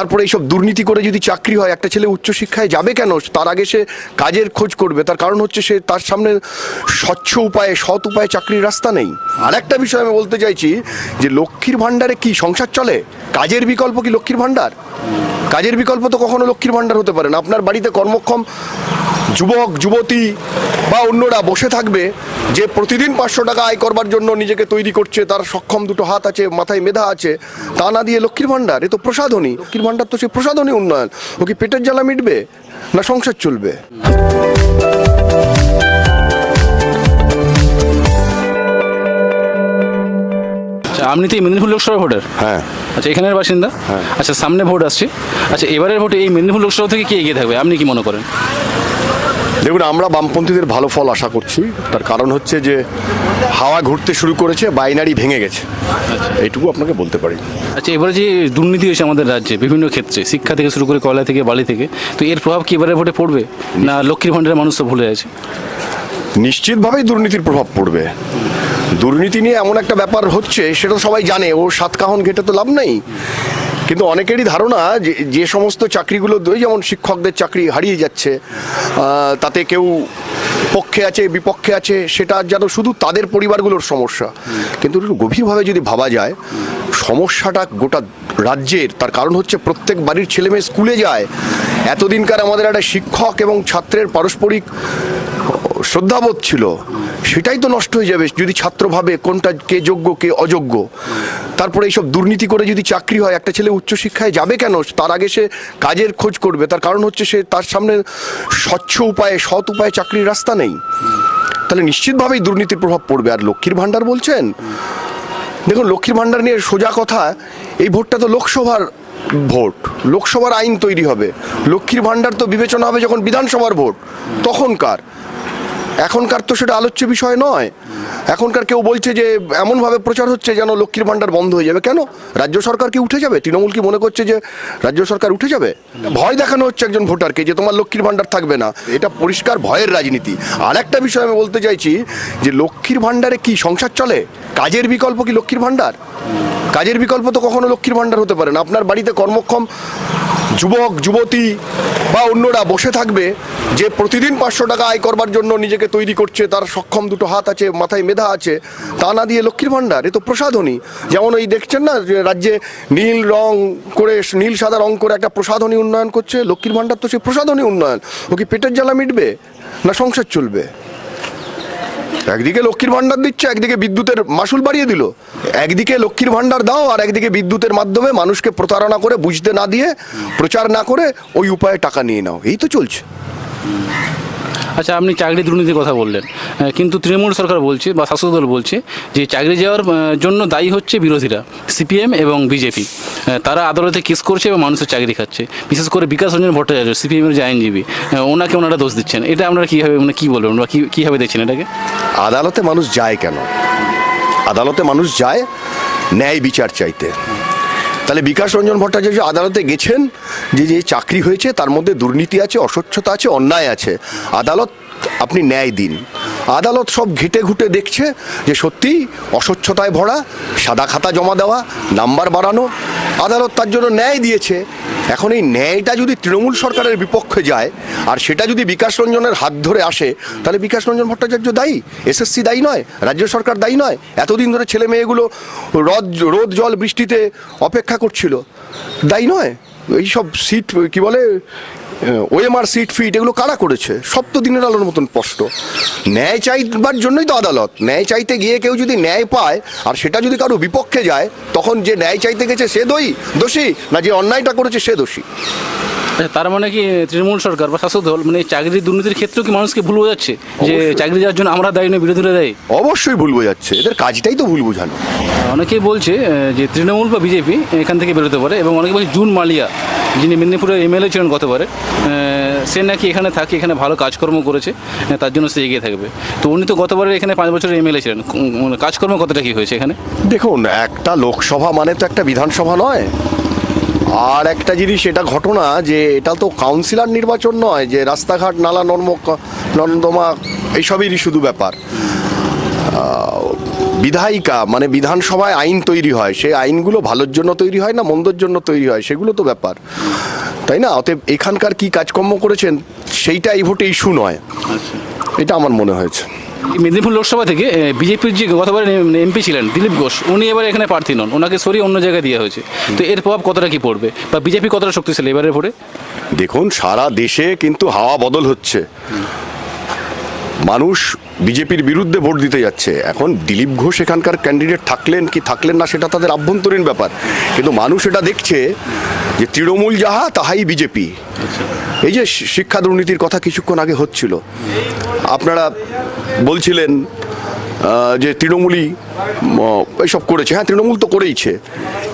তারপরে এইসব দুর্নীতি করে যদি চাকরি হয়, একটা ছেলে উচ্চশিক্ষায় যাবে কেন? তার আগে সে কাজের খোঁজ করবে। তার কারণ হচ্ছে সে তার সামনে স্বচ্ছ উপায়ে, সৎ উপায়ে চাকরির রাস্তা নেই। আর একটা বিষয় আমি বলতে চাইছি যে লক্ষ্মীর ভাণ্ডারে কি সংসার চলে? কাজের বিকল্প কি লক্ষ্মীর ভাণ্ডার? কাজের বিকল্প তো কখনো লক্ষ্মীর ভাণ্ডার হতে পারে না। আপনার বাড়িতে কর্মক্ষম যুবক যুবতী বা অন্যরা বসে থাকবে যে প্রতিদিন পাঁচশো টাকা আয় করবার জন্য নিজেকে তৈরি করছে তার সক্ষম দুটো হাত আছে মাথায় মেধা আছে তা না দিয়ে লক্ষ্মীর ভাণ্ডার এ তো প্রসাধনী। লক্ষ্মীর ভাণ্ডার তো সে প্রসাধনী উন্নয়ন। ও কি পেটের জ্বালা মিটবে না সংসার চলবে? আচ্ছা আপনি তো এই মেদিনীপুর লোকসভা ভোটার? হ্যাঁ। আচ্ছা এখানের বাসিন্দা? হ্যাঁ। আচ্ছা সামনে ভোট আসছে। আচ্ছা এবারের ভোটে এই মেদিনীপুর লোকসভা থেকে কে এগিয়ে থাকবে? আপনি কি মনে করেন? দেখুন আমরা বামপন্থীদের ভালো ফল আশা করছি। তার কারণ হচ্ছে যে হাওয়া ঘুরতে শুরু করেছে বাইনারি ভেঙে গেছে। এইটুকু আপনাকে বলতে পারি। আচ্ছা এবারে যে দুর্নীতি হয়েছে আমাদের রাজ্যে বিভিন্ন ক্ষেত্রে শিক্ষা থেকে শুরু করে কয়লা থেকে বালি থেকে তো এর প্রভাব কি এবারে ভোটে পড়বে? না লক্ষ্মীর ভাণ্ডারের মানুষ তো ভুলে আছে নিশ্চিতভাবেই দুর্নীতির প্রভাব পড়বে। দুর্নীতি নিয়ে এমন একটা ব্যাপার হচ্ছে সেটা তো সবাই জানে ও সাতকাহন ঘেটে তো লাভ নেই। কিন্তু অনেকেরই ধারণা যে যে সমস্ত চাকরিগুলো যেমন শিক্ষকদের চাকরি হারিয়ে যাচ্ছে তাতে কেউ পক্ষে আছে, বিপক্ষে আছে, সেটা যেন শুধু তাদের পরিবারগুলোর সমস্যা। কিন্তু গভীরভাবে যদি ভাবা যায়, সমস্যাটা গোটা রাজ্যের, তার কারণ হচ্ছে প্রত্যেক বাড়ির ছেলে মেয়ে স্কুলে যায়। এতদিনকার আমাদের একটা শিক্ষক এবং ছাত্রের পারস্পরিক শ্রদ্ধাবোধ ছিল, সেটাই তো নষ্ট হয়ে যাবে যদি ছাত্র ভাবে কোনটা কে যোগ্য, কে অযোগ্য। তারপরে এইসব দুর্নীতি করে যদি চাকরি হয়, একটা ছেলে উচ্চশিক্ষায় যাবে কেন? তার আগে সে কাজের খোঁজ করবে, তার কারণ হচ্ছে সে তার সামনে স্বচ্ছ উপায়ে, সৎ উপায়ে চাকরির রাস্তা নেই। তাহলে নিশ্চিতভাবেই দুর্নীতির প্রভাব পড়বে। আর লক্ষ্মীর ভাণ্ডার বলছেন? দেখুন, লক্ষ্মীর ভাণ্ডার নিয়ে সোজা কথা, এই ভোটটা তো লোকসভার ভোট, লোকসভার আইন তৈরি হবে। লক্ষ্মীর ভাণ্ডার তো বিবেচনা হবে যখন বিধানসভার ভোট তখনকার এখনকার তো সেটা আলোচ্য বিষয় নয়। এখনকার কেউ বলছে যে এমনভাবে প্রচার হচ্ছে যেন লক্ষ্মীর ভাণ্ডার বন্ধ হয়ে যাবে। কেন? রাজ্য সরকার কি উঠে যাবে? তৃণমূল কি মনে করছে যে রাজ্য সরকার উঠে যাবে? ভয় দেখানো হচ্ছে একজন ভোটারকে যে তোমার লক্ষ্মীর ভাণ্ডার থাকবে না। এটা পরিষ্কার ভয়ের রাজনীতি। আর একটা বিষয় আমি বলতে চাইছি যে লক্ষ্মীর ভাণ্ডারে কি সংসার চলে? কাজের বিকল্প কি লক্ষ্মীর ভাণ্ডার? কাজের বিকল্প তো কখনো লক্ষ্মীর ভাণ্ডার হতে পারে না। আপনার বাড়িতে কর্মক্ষম যুবক, যুবতী বা অন্যরা বসে থাকবে, যে প্রতিদিন পাঁচশো টাকা আয় করবার জন্য নিজেকে তৈরি করছে, তার সক্ষম দুটো হাত আছে, মাথায় মেধা আছে, তা না দিয়ে লক্ষ্মীর ভাণ্ডার, এ তো প্রসাধনী। যেমন ওই দেখছেন না, যে রাজ্যে নীল রং করে, নীল সাদা রং করে একটা প্রসাধনী উন্নয়ন করছে, লক্ষ্মীর ভাণ্ডার তো সেই প্রসাধনী উন্নয়ন। ও কি পেটের জ্বালা মিটবে না সংসার চলবে? একদিকে লক্ষ্মীর ভাণ্ডার দিচ্ছে, একদিকে বিদ্যুতের মাসুল বাড়িয়ে দিল। একদিকে লক্ষ্মীর ভাণ্ডার দাও, আর একদিকে বিদ্যুতের মাধ্যমে মানুষকে প্রতারণা করে বুঝতে না দিয়ে, প্রচার না করে ওই উপায়ে টাকা নিয়ে নাও। এই তো চলছে। আচ্ছা আপনি চাকরি দুর্নীতির কথা বললেন। কিন্তু তৃণমূল সরকার বলছে বা শাসক দল বলছে যে চাকরি যাওয়ার জন্য দায়ী হচ্ছে বিরোধীরা, সিপিএম এবং বিজেপি। তারা আদালতে কেস করছে এবং মানুষের চাকরি খাচ্ছে। বিশেষ করে বিকাশ রঞ্জন ভট্টাচার্য, সিপিএমের যে আইনজীবী ওনাকে ওনারা দোষ দিচ্ছেন। এটা আপনারা কীভাবে মানে কী বলবেন বা কী, কীভাবে দেখছেন এটাকে? আদালতে মানুষ যায় কেন? আদালতে মানুষ যায় ন্যায় বিচার চাইতে। তাহলে বিকাশ রঞ্জন ভট্টাচার্য আদালতে গেছেন, যে যে চাকরি হয়েছে, তার মধ্যে দুর্নীতি আছে, অস্বচ্ছতা আছে, অন্যায় আছে। আদালত, আপনি ন্যায় দিন। আদালত সব ঘেটে ঘুটে দেখছে যে সত্যি অস্বচ্ছতায় ভরা, সাদা খাতা জমা দেওয়া, নাম্বার বাড়ানো, আদালত তার জন্য ন্যায় দিয়েছে। এখন এই ন্যায়টা যদি তৃণমূল সরকারের বিপক্ষে যায়, আর সেটা যদি বিকাশ রঞ্জনের হাত ধরে আসে, তাহলে বিকাশ রঞ্জন ভট্টাচার্য দায়ী? এসএসসি দায়ী নয়? রাজ্য সরকার দায়ী নয়? এতদিন ধরে ছেলে মেয়েগুলো রদ, রোদ জল বৃষ্টিতে অপেক্ষা করছিল। দায়ী নয়? এইসব সিট, কি বলে ওএমআর সিট ফিট এগুলো কারা করেছে? সপ্ত দিনের আলোর মতন স্পষ্ট। ন্যায় চাইবার জন্যই তো আদালত। ন্যায় চাইতে গিয়ে কেউ যদি ন্যায় পায় আর সেটা যদি কারও বিপক্ষে যায় তখন যে ন্যায় চাইতে গেছে সে দোষী? দোষী? না যে অন্যায়টা করেছে সে দোষী? আচ্ছা, তার মানে কি তৃণমূল সরকার বা শাসক দল মানে চাকরির দুর্নীতির ক্ষেত্রেও কি মানুষকে ভুল বোঝাচ্ছে? যে চাকরি যাওয়ার জন্য আমরা দায়ী নয় বিরোধীরা দায়ী? অবশ্যই ভুল বোঝাচ্ছে। এদের কাজটাই তো ভুল বোঝানো। অনেকেই বলছে যে তৃণমূল বা বিজেপি এখান থেকে বেরোতে পারে এবং অনেকে বলছে জুন মালিয়া যিনি মেদিনীপুরের এমএলএ ছিলেন গতবারে সে নাকি এখানে থাকে, এখানে ভালো কাজকর্ম করেছে তার জন্য সে এগিয়ে থাকবে। তো উনি তো গতবারে এখানে পাঁচ বছরের এমএলএ ছিলেন। মানে কাজকর্ম কতটা কি হয়েছে এখানে? দেখুন, একটা লোকসভা মানে তো একটা বিধানসভা নয়। আর একটা জিনিস, এটা ঘটনা যে এটা তো কাউন্সিলর নির্বাচন নয়, যে রাস্তাঘাট, নালা নর্ম নর্দমা এইসবেরই শুধু ব্যাপার। বিধায়িকা মানে বিধানসভায় আইন তৈরি হয় সেই আইনগুলো ভালোর জন্য তৈরি হয় না মন্দর জন্য তৈরি হয় সেগুলো তো ব্যাপার। তাই না? অতএব এখানকার কি কাজকর্ম করেছেন সেইটা এই ভোটে ইস্যু নয়। আচ্ছা। এটা আমার মনে হয়েছে। এই মেদিনীপুর লোকসভা থেকে বিজেপির যে গতবার এমপি ছিলেন দিলীপ ঘোষ উনি এবার এখানে প্রার্থী নন ওনাকে সরিয়ে অন্য জায়গায় দেওয়া হয়েছে। তো এর প্রভাব কতটা কি পড়বে? বা বিজেপি কতটা শক্তিশালী এবারের ভোটে? দেখুন সারা দেশে কিন্তু হাওয়া বদল হচ্ছে। মানুষ বিজেপির বিরুদ্ধে ভোট দিতে যাচ্ছে। এখন দিলীপ ঘোষ এখানকার ক্যান্ডিডেট থাকলেন কি থাকলেন না সেটা তাদের আভ্যন্তরীণ ব্যাপার। কিন্তু মানুষ এটা দেখছে যে তৃণমূল যাহা, তাহাই বিজেপি। এই যে শিক্ষা দুর্নীতির কথা কিছুক্ষণ আগে হচ্ছিল। আপনারা বলছিলেন যে তৃণমূলই এইসব করেছে। হ্যাঁ তৃণমূল তো করেইছে।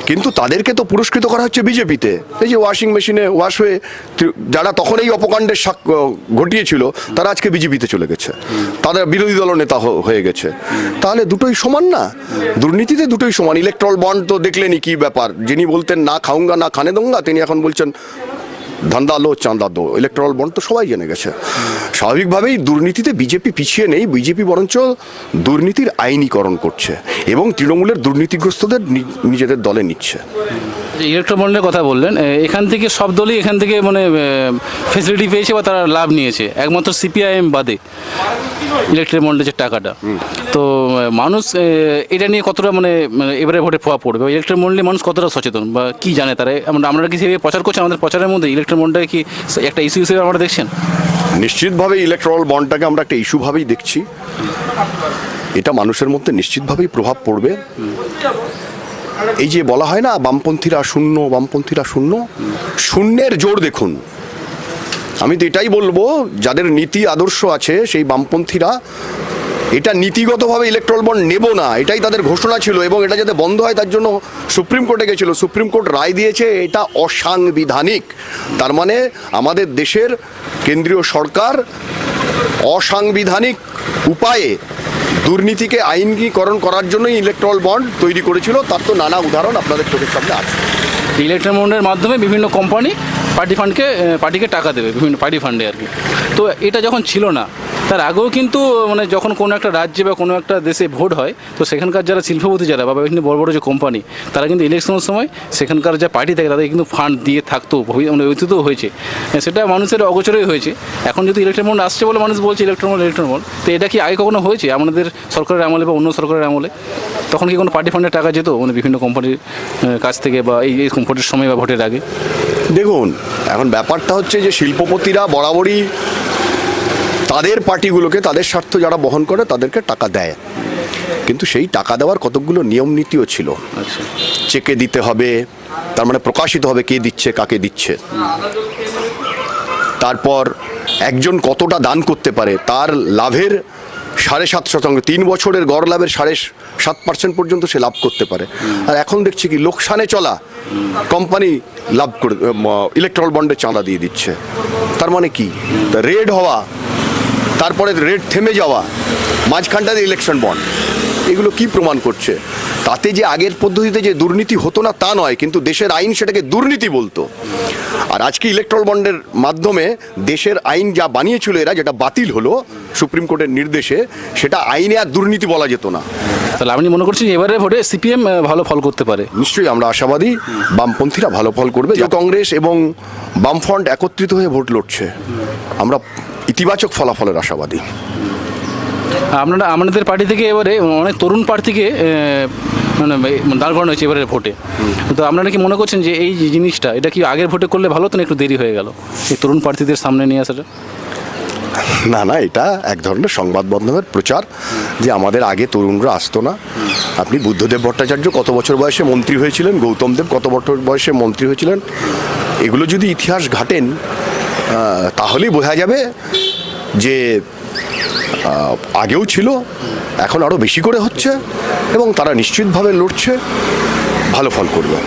কিন্তু তাদেরকে তো পুরস্কৃত করা হচ্ছে বিজেপিতে। এই যে ওয়াশিং মেশিনে ওয়াশ হয়ে যারা তখন এই অপকাণ্ডের ঘটিয়েছিল, তারা আজকে বিজেপিতে চলে গেছে। তাদের বিরোধী দল নেতা হয়ে গেছে। তাহলে দুটোই সমান না? দুর্নীতিতে দুটোই সমান। ইলেকট্রল বন্ড তো দেখলেনি কি ব্যাপার। যিনি বলতেন, না খাউঙ্গা না খানে দোঙ্গা তিনি এখন বলছেন ধান্দা লো চাঁদা দো ইলেকট্রাল বন্ড তো সবাই জেনে গেছে। স্বাভাবিকভাবেই দুর্নীতিতে বিজেপি পিছিয়ে নেই, বিজেপি বরঞ্চ দুর্নীতির আইনীকরণ করছে এবং তৃণমূলের দুর্নীতিগ্রস্তদের নিজেদের দলে নিচ্ছে। ইলেকট্রোমন্ডলের কথা বললেন এখান থেকে সব দলই এখান থেকে মানে ফেসিলিটি পেয়েছে বা তারা লাভ নিয়েছে। একমাত্র সিপিআইএম বাদে ইলেকট্রিক মন্ডলের যে টাকাটা। তো মানুষ এটা নিয়ে কতটা মানে এবারে ভোটে প্রভাব পড়বে? ইলেকট্রিক মন্ডলে মানুষ কতটা সচেতন? বা কি জানে তারা? আমরা কি সেভাবে প্রচার করছি? আমাদের প্রচারের মধ্যে ইলেকট্রিক কি একটা ইস্যু হিসেবে আমরা দেখছেন? নিশ্চিতভাবে ইলেকট্রাল বন্ডটাকে আমরা একটা ইস্যুভাবেই দেখছি। এটা মানুষের মধ্যে নিশ্চিতভাবেই প্রভাব পড়বে। এই যে বলা হয় না, বামপন্থীরা শূন্য বামপন্থীরা শূন্য, শূন্যের জোর দেখুন। আমি তো এটাই বলব, যাদের নীতি আদর্শ আছে, সেই বামপন্থীরা এটা নীতিগতভাবে ইলেকট্রল বন্ড নেব না, এটাই তাদের ঘোষণা ছিল, এবং এটা যাতে বন্ধ হয়, তার জন্য সুপ্রিম কোর্টে গেছিল। সুপ্রিম কোর্ট রায় দিয়েছে, এটা অসাংবিধানিক। তার মানে আমাদের দেশের কেন্দ্রীয় সরকার অসাংবিধানিক উপায়ে দুর্নীতিকে আইনীকরণ করার জন্যই ইলেকট্রল বন্ড তৈরি করেছিল, তার তো নানা উদাহরণ আপনাদের চোখের সামনে আছে। ইলেকট্রল বন্ডের মাধ্যমে বিভিন্ন কোম্পানি পার্টি ফান্ডকে পার্টিকে টাকা দেবে, বিভিন্ন পার্টি ফান্ডে আর কি। তো এটা যখন ছিল না তার আগেও কিন্তু মানে যখন কোনো একটা রাজ্যে বা কোনো একটা দেশে ভোট হয় তো সেখানকার যারা শিল্পপতি যারা বা বিভিন্ন বড় বড় যে কোম্পানি তারা কিন্তু ইলেকশনের সময় সেখানকার যে পার্টি থাকে তাদের কিন্তু ফান্ড দিয়ে থাকতো মানে অতীতও হয়েছে। হ্যাঁ, সেটা মানুষের অগোচরেই হয়েছে। এখন যদি ইলেকট্রিক মন্ড আসছে বলে মানুষ বলছে ইলেকট্রন মন্ড ইলেকট্রিক মন্ড তো এটা কি আগে কখনো হয়েছে? আমাদের সরকারের আমলে বা অন্য সরকারের আমলে? তখন কি কোনো পার্টি ফান্ডের টাকা যেত? মানে বিভিন্ন কোম্পানির কাছ থেকে বা এই এই ভোটের সময় বা ভোটের আগে? দেখুন এখন ব্যাপারটা হচ্ছে যে শিল্পপতিরা বরাবরই তাদের পার্টিগুলোকে তাদের স্বার্থ যারা বহন করে তাদেরকে টাকা দেয়। কিন্তু সেই টাকা দেওয়ার কতকগুলো নিয়ম নীতিও ছিল। আচ্ছা। চেকে দিতে হবে তার মানে প্রকাশিত হবে কে দিচ্ছে কাকে দিচ্ছে। তারপর একজন কতটা দান করতে পারে তার লাভের সাড়ে সাত শতাংশ তিন বছরের গড় লাভের সাড়ে সাত পার্সেন্ট পর্যন্ত সে লাভ করতে পারে। আর এখন দেখছি কি লোকসানে চলা কোম্পানি লাভ করে ইলেকট্রল বন্ডে চাঁদা দিয়ে দিচ্ছে। তার মানে কি? রেড হওয়া তারপরে রেড থেমে যাওয়া মাঝখানটাতে ইলেকশন বন্ড এগুলো কি প্রমাণ করছে? তাতে যে আগের পদ্ধতিতে যে দুর্নীতি হতো না তা নয় কিন্তু দেশের আইন সেটাকে দুর্নীতি বলতো। আর আজকে ইলেকট্রল বন্ডের মাধ্যমে দেশের আইন যা বানিয়েছিল এরা যেটা বাতিল হলো সুপ্রিম কোর্টের নির্দেশে সেটা আইনে আর দুর্নীতি বলা যেত না। তাহলে আপনি মনে করছেন এবারে ভোটে সিপিএম ভালো ফল করতে পারে? নিশ্চয়ই আমরা আশাবাদী বামপন্থীরা ভালো ফল করবে। যে কংগ্রেস এবং বামফ্রন্ট একত্রিত হয়ে ভোট লড়ছে। আমরা ইতিবাচক ফলাফলের আশাবাদী। আপনারা আমাদের পার্টি থেকে এবারে অনেক তরুণ প্রার্থীকে মানে দাঁড় করানো হয়েছে এবারের ভোটে। তো আপনারা কি মনে করছেন যে এই জিনিসটা এটা কি আগের ভোটে করলে ভালো হতো না একটু দেরি হয়ে গেল? এই তরুণ প্রার্থীদের সামনে নিয়ে আসাটা? না না এটা এক ধরনের সংবাদ মাধ্যমের প্রচার যে আমাদের আগে তরুণরা আসতো না। আপনি বুদ্ধদেব ভট্টাচার্য কত বছর বয়সে মন্ত্রী হয়েছিলেন? গৌতম দেব কত বছর বয়সে মন্ত্রী হয়েছিলেন? এগুলো যদি ইতিহাস ঘাটেন তাহলেই বোঝা যাবে যে আগেও ছিল, এখন আরও বেশি করে হচ্ছে এবং তারা নিশ্চিতভাবে লড়ছে, ভালো ফল করবে।